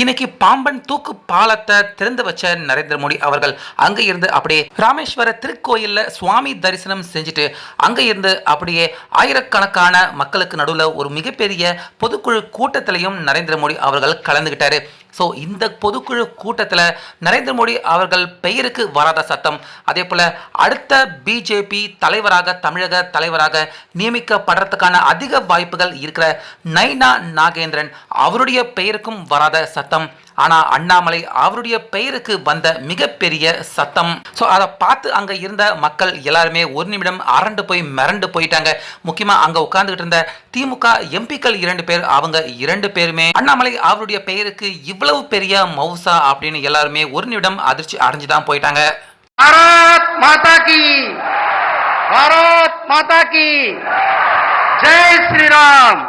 இன்னைக்கு பாம்பன் தூக்கு பாலத்தை திறந்து வச்ச நரேந்திர மோடி அவர்கள் அங்க இருந்து அப்படியே ராமேஸ்வர திருக்கோயில்ல சுவாமி தரிசனம் செஞ்சுட்டு அங்க இருந்து அப்படியே ஆயிரக்கணக்கான மக்களுக்கு நடுவில் ஒரு மிகப்பெரிய பொதுக்குழு கூட்டத்திலையும் நரேந்திர மோடி அவர்கள் கலந்துகிட்டாரு. ஸோ இந்த பொதுக்குழு கூட்டத்தில் நரேந்திர மோடி அவர்கள் பெயருக்கு வராத சத்தம் அதே போல் அடுத்த பிஜேபி தலைவராக தமிழக தலைவராக நியமிக்கப்படுறதுக்கான அதிக வாய்ப்புகள் இருக்கிற நைனா நாகேந்திரன் அவருடைய பெயருக்கும் வராத சத்தம் ஆனால் அண்ணாமலை அவருடைய பெயருக்கு வந்த மிகப்பெரிய சத்தம். ஸோ அதை பார்த்து அங்கே இருந்த மக்கள் எல்லாருமே ஒரு நிமிடம் அரண்டு போய் மிரண்டு போயிட்டாங்க. முக்கியமாக அங்கே உட்கார்ந்துகிட்டு இருந்த திமுக எம்பிக்கள் இரண்டு பேர் அவங்க இரண்டு பேருமே. அண்ணாமலை அவருடைய பெயருக்கு இவ்வளவு பெரிய மவுசா அப்படின்னு எல்லாருமே ஒரு நிமிடம் அதிர்ச்சி அடைஞ்சு தான் போயிட்டாங்க. பாரத் மாதா ஜெய் ஸ்ரீராம்.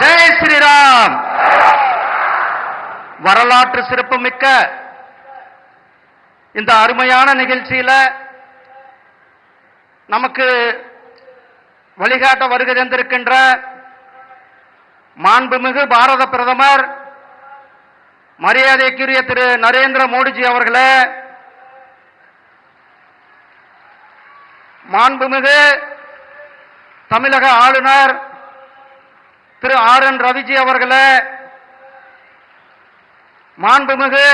ஜெய் ஸ்ரீராம். வரலாற்று சிறப்புமிக்க இந்த அருமையான நிகழ்ச்சியில நமக்கு வழிகாட்ட வருகை தந்திருக்கின்ற மாண்புமிகு பாரத பிரதமர் மரியாதைக்குரிய திரு நரேந்திர மோடிஜி அவர்களே மாண்புமிகு தமிழக ஆளுநர் திரு ஆர் என் ரவிஜி அவர்களே மாண்புமிகு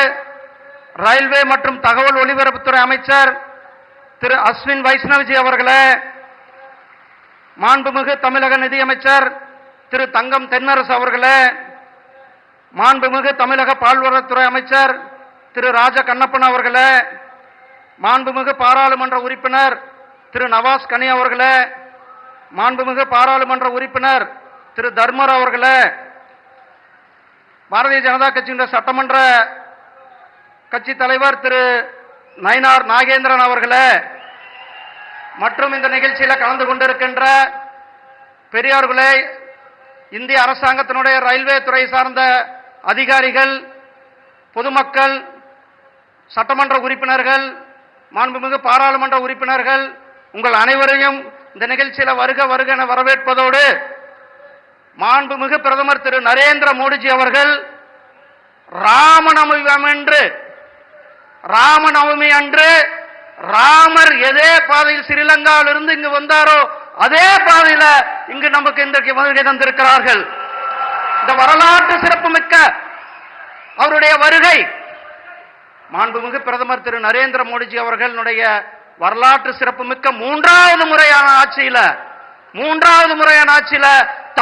ரயில்வே மற்றும் தகவல் ஒலிபரப்புத்துறை அமைச்சர் திரு அஸ்வின் வைஷ்ணவ்ஜி அவர்களே மாண்புமிகு தமிழக நிதியமைச்சர் திரு தங்கம் தென்னரசு அவர்களே மாண்புமிகு தமிழக பால்வளத்துறை அமைச்சர் திரு ராஜ கண்ணப்பன் அவர்களே மாண்புமிகு பாராளுமன்ற உறுப்பினர் திரு நவாஸ் கனி அவர்களே மாண்புமிகு பாராளுமன்ற உறுப்பினர் திரு தர்மர் அவர்களே பாரதிய ஜனதா கட்சியின் சட்டமன்ற கட்சி தலைவர் திரு நயனார் நாகேந்திரன் அவர்களே மற்றும் இந்த நிகழ்ச்சியில் கலந்து கொண்டிருக்கின்ற பெரியார்களே இந்திய அரசாங்கத்தினுடைய ரயில்வே துறை சார்ந்த அதிகாரிகள் பொதுமக்கள் சட்டமன்ற உறுப்பினர்கள் மாண்புமிகு பாராளுமன்ற உறுப்பினர்கள் உங்கள் அனைவரையும் இந்த நிகழ்ச்சியில் வருக வருக என வரவேற்பதோடு மாண்புமிகு பிரதமர் திரு நரேந்திர மோடிஜி அவர்கள் ராமநவமி அன்று ராமநவமி அன்று ராமர் எதே பாதையில் ஸ்ரீலங்காவிலிருந்து இங்கு வந்தாரோ அதே பாதையில இங்கு நமக்கு இன்றைக்கு வருகை தந்திருக்கிறார்கள். இந்த வரலாற்று சிறப்புமிக்க அவருடைய வருகை மாண்புமிகு பிரதமர் திரு நரேந்திர மோடிஜி அவர்களுடைய வரலாற்று சிறப்புமிக்க மூன்றாவது முறையான ஆட்சியில மூன்றாவது முறையான ஆட்சியில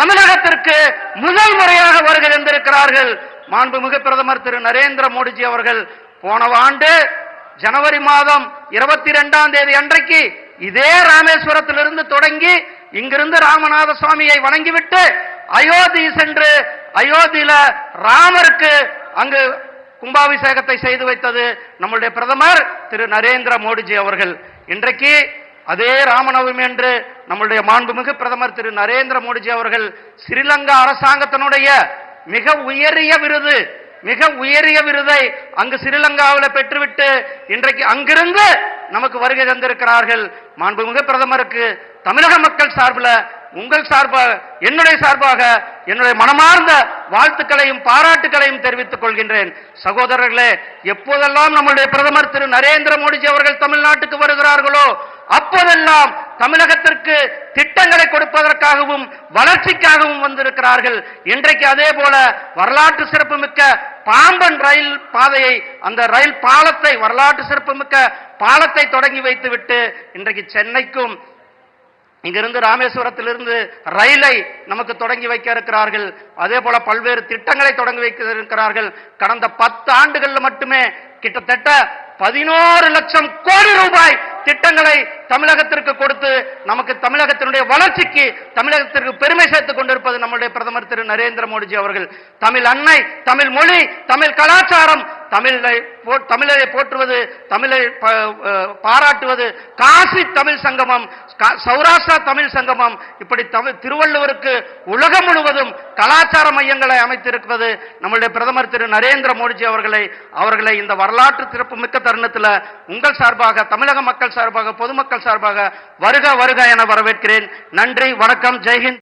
தமிழகத்திற்கு முதல் முறையாக வருகை தந்திருக்கிறார்கள் மாண்புமிகு பிரதமர் திரு நரேந்திர மோடிஜி அவர்கள். போன ஆண்டு ஜனவரி மாதம் இருபத்தி ரெண்டாம் தேதி அன்றைக்கு இதே ராமேஸ்வரத்திலிருந்து தொடங்கி இங்கிருந்து ராமநாத சுவாமியை வணங்கிவிட்டு அயோத்தி சென்று அயோத்தியில ராமருக்கு அங்கு கும்பாபிஷேகத்தை செய்து வைத்தது நம்முடைய பிரதமர் திரு நரேந்திர மோடிஜி அவர்கள். இன்றைக்கு அதே ராமநவமி என்று நம்முடைய மாண்புமிகு பிரதமர் திரு நரேந்திர மோடிஜி அவர்கள் ஸ்ரீலங்கா அரசாங்கத்தினுடைய மிக உயரிய விருது மிக உயரிய விருதை அங்கு ஸ்ரீலங்காவில் பெற்றுவிட்டு இன்றைக்கு அங்கிருந்து நமக்கு வருகை தந்திருக்கிறார்கள். மாண்புமிகு பிரதமருக்கு தமிழக மக்கள் சார்பில் உங்கள் சார்பாக என்னுடைய சார்பாக என்னுடைய மனமார்ந்த வாழ்த்துக்களையும் பாராட்டுகளையும் தெரிவித்துக் கொள்கின்றேன். சகோதரர்களே எப்போதெல்லாம் நம்முடைய பிரதமர் திரு நரேந்திர மோடிஜி அவர்கள் தமிழ்நாட்டுக்கு வருகிறார்களோ அப்போதெல்லாம் தமிழகத்திற்கு திட்டங்களை கொடுப்பதற்காகவும் வளர்ச்சிக்காகவும் வந்திருக்கிறார்கள். இன்றைக்கு அதே போல வரலாற்று சிறப்புமிக்க பாம்பன் ரயில் பாதையை அந்த ரயில் பாலத்தை வரலாற்று சிறப்புமிக்க பாலத்தை தொடங்கி வைத்துவிட்டு இன்றைக்கு சென்னைக்கும் இங்கிருந்து ராமேஸ்வரத்திலிருந்து ரயிலை நமக்கு தொடங்கி வைக்க இருக்கிறார்கள். அதே போல பல்வேறு திட்டங்களை தொடங்கி வைக்க இருக்கிறார்கள். கடந்த பத்து ஆண்டுகளில் மட்டுமே கிட்டத்தட்ட பதினோரு லட்சம் கோடி ரூபாய் திட்டங்களை தமிழகத்திற்கு கொடுத்து நமக்கு தமிழகத்தினுடைய வளர்ச்சிக்கு தமிழகத்திற்கு பெருமை சேர்த்துக் கொண்டிருப்பது நம்முடைய பிரதமர் திரு நரேந்திர மோடிஜி அவர்கள். தமிழ் அன்னை தமிழ் மொழி தமிழ் கலாச்சாரம் தமிழை தமிழரை தமிழை போற்றுவது தமிழை ப- பாராட்டுவது காசி தமிழ் சங்கமம் கா- சௌராஷ்டிரா தமிழ் சங்கமம் இப்படி தமிழ் திருவள்ளுவருக்கு உலகம் முழுவதும் கலாச்சார மையங்களை அமைத்திருப்பது நம்முடைய பிரதமர் திரு நரேந்திர மோடிஜி அவர்களை அவர்களை இந்த வரலாற்று சிறப்பு மிக்க தருணத்தில் உங்கள் சார்பாக தமிழக மக்கள் சார்பாக பொதுமக்கள் சார்பாக வருக வருக என வரவேற்கிறேன். நன்றி வணக்கம் ஜெய்ஹிந்த்.